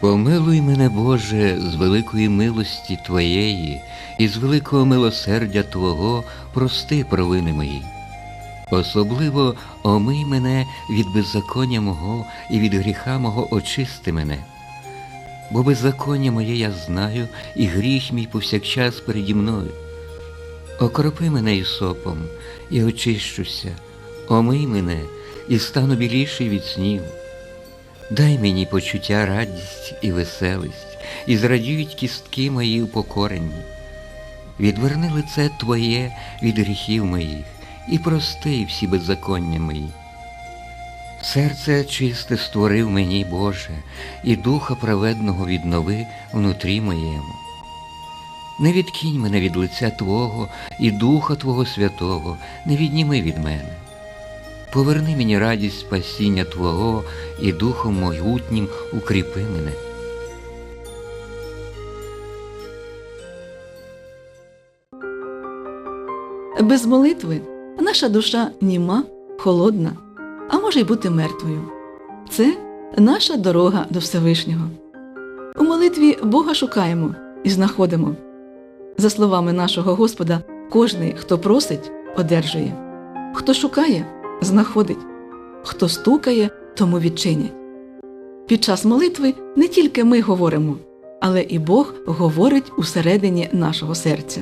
Помилуй мене, Боже, з великої милості Твоєї і з великого милосердя Твого прости провини мої. Особливо омий мене від беззаконня мого і від гріха мого очисти мене. Бо беззаконня моє я знаю, і гріх мій повсякчас переді мною. Окропи мене ісопом, і очищуся, омий мене, і стану біліший від снігу. Дай мені почуття радість і веселість, і зрадіють кістки мої упокорені. Відверни лице Твоє від гріхів моїх, і прости всі беззаконня мої. Серце чисте створив мені, Боже, і духа праведного віднови внутрі моєму. Не відкинь мене від лиця Твого і Духа Твого Святого, не відніми від мене. Поверни мені радість спасіння Твого і Духом могутнім укріпи мене. Без молитви наша душа німа, холодна, а може й бути мертвою. Це наша дорога до Всевишнього. У молитві Бога шукаємо і знаходимо. За словами нашого Господа, кожний, хто просить, одержує, хто шукає, знаходить. Хто стукає, тому відчинять. Під час молитви не тільки ми говоримо, але і Бог говорить усередині нашого серця.